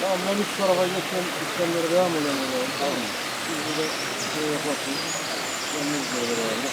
Tamam ben üst tarafa geçen işlemlere devam edelim. Tamam? Biz burada şey yapalım. Kendimiz böyle beraber.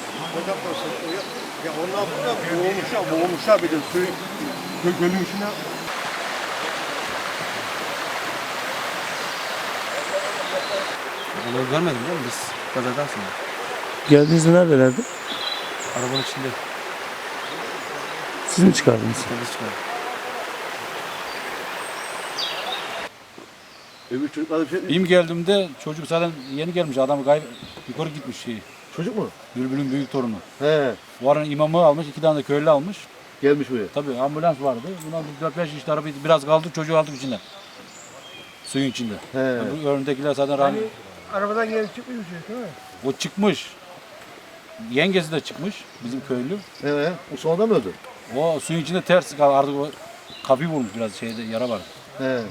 o zaman? Yüzden Ya onlar burada boğulmuşlar, boğulmuşlar bir de suyu gö- gölün içine. Olayı görmedim değil mi biz kazadan sonra? Geldiğinizde neredelerdi? Arabanın içinde Siz mi çıkardınız? biz çıkardık. Öbür çocuklar bir şey... Benim geldiğimde çocuk zaten yeni gelmiş adam kayıp yukarı gitmiş şey. Çocuk mu? Bülbül'ün büyük torunu. He, O aranın imamı almış, iki tane de köylü almış. gelmiş buraya. Tabii ambulans vardı. Bundan 4-5 işte araba biraz kaldı, çocuğu aldık içinde. Suyun içinde. He. Bu önündekiler zaten rahmi. Arabadan gelip çıkmış değil mi? O çıkmış. Yengesi de çıkmış, bizim köylü. He, o sonradan mı öldü? O suyun içinde ters kaldı. Artık o kafayı vurmuş biraz şeyde yara var. He.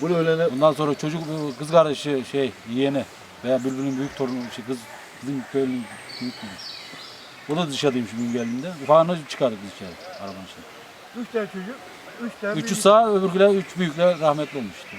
Bu öğlene Bundan sonra çocuk kız kardeşi şey yeğeni veya Bülbül'ün büyük torunu şey kız kızın köylünün büyük kızı. O da dışarıdaymış bugün geldiğinde. Ufağını çıkardık dışarı arabanın içinde. üç tane çocuk, üç tane Üçü sağ öbürküler üç büyükler rahmetli olmuştu.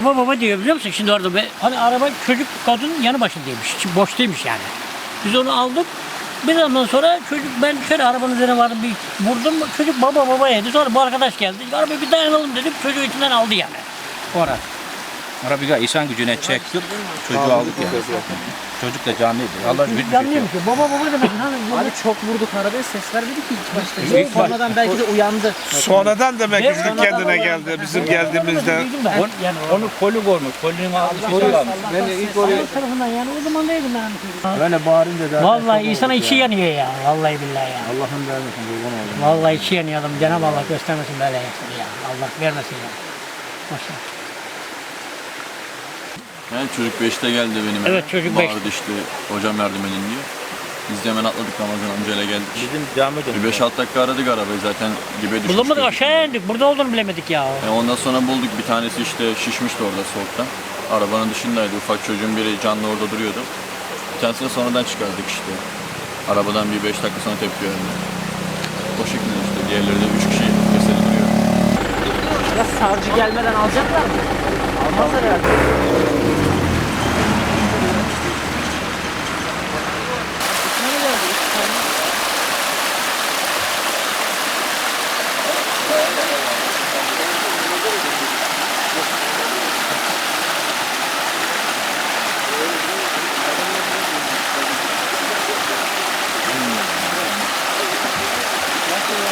Baba baba diyor biliyor musun şimdi orada be, hani araba çocuk kadının yanı başındaymış. Şimdi boştaymış yani. Biz onu aldık. Bir zaman sonra çocuk ben şöyle arabanın üzerine vardım bir vurdum. Çocuk baba baba dedi. Sonra bu arkadaş geldi. Arabayı bir dayanalım dedim. Çocuğu içinden aldı yani. Orada. Arabayı insan gücüne çektik. Çocuğu aldık ya. Çocuk da canlıydı. Allah güç Yanlıymış. o. Baba baba demek. Abi çok vurduk arabaya ses vermedi ki ilk başta. İlk baş- Sonradan belki de uyandı. Sonradan demek ki Sonradan kendine geldi bizim geldiğimizde. Duydum ben. Yani Onu kolu görmüş. Kolunu almış. Kolu almış. ben de ilk oraya tarafından yani o zaman değildim ben. Böyle bağırınca da. Vallahi insana içi yanıyor ya. Vallahi billahi ya. Allah'ın vermesin kurban olayım. Vallahi içi yanıyor adam. Cenab-ı Allah göstermesin böyle ya. Allah vermesin ya. Maşallah. Yani çocuk 5'te geldi benim. Evet, çocuk Bağırdı beşte. işte hocam yardım edin diye. Biz de hemen atladık Ramazan amcayla geldik. Bizim cami Bir dönüyor. 5-6 dakika aradık arabayı zaten dibe düşmüştü. Bulamadık aşağıya indik. Burada olduğunu bilemedik ya. E ondan sonra bulduk bir tanesi işte şişmişti orada soğuktan. Arabanın dışındaydı ufak çocuğun biri canlı orada duruyordu. Bir tanesini sonradan çıkardık işte. Arabadan bir 5 dakika sonra tepki verdi. O şekilde işte diğerleri de 3 kişi cesedi duruyor. Ya savcı gelmeden alacaklar mı? Almazlar herhalde.